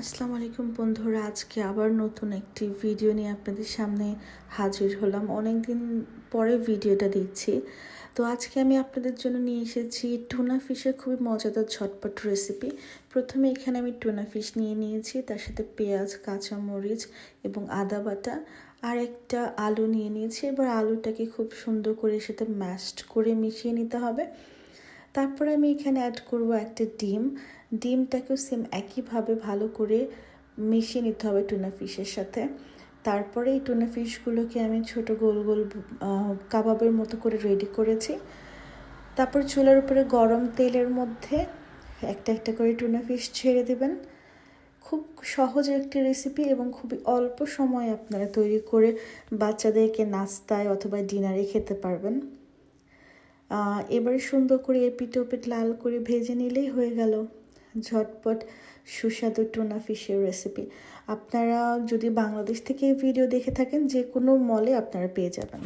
আসসালামু আলাইকুম বন্ধুরা, আজকে আবার নতুন একটি ভিডিও নিয়ে আপনাদের সামনে হাজির হলাম। অনেক দিন পরে ভিডিওটা দিচ্ছি তো আজকে আমি আপনাদের জন্য নিয়ে এসেছি টুনা ফিশের খুবই মজাদার ঝটপট রেসিপি প্রথমে এখানে আমি টুনা ফিশ নিয়ে নিয়েছি, তার সাথে পেঁয়াজ, কাঁচামরিচ এবং আদা বাটা আর একটা আলু নিয়ে নিয়েছি। এবার আলুটাকে খুব সুন্দর করে সাথে ম্যাশড করে মিশিয়ে নিতে হবে। তারপরে আমি এখানে অ্যাড করব একটা ডিম। ডিমটাকেও সেম একইভাবে ভালো করে মিশিয়ে নিতে হবে টুনা ফিশের সাথে। তারপরে এই টুনা ফিশগুলোকে আমি ছোট গোল গোল কাবাবের মতো করে রেডি করেছি। তারপর চুলার উপরে গরম তেলের মধ্যে একটা একটা করে টুনা ফিশ ছেড়ে দেবেন। খুব সহজ একটি রেসিপি এবং খুবই অল্প সময়ে আপনারা তৈরি করে বাচ্চাদেরকে নাস্তায় অথবা ডিনারে খেতে পারবেন। এবারে সুন্দর করে এপিট ওপিট লাল করে ভেজে নিলেই হয়ে গেল। ঝটপট সুস্বাদু টুনা ফিশের রেসিপি আপনারা যদি বাংলাদেশ থেকে ভিডিও দেখে থাকেন, যে কোনো মলে আপনারা পেয়ে যাবেন।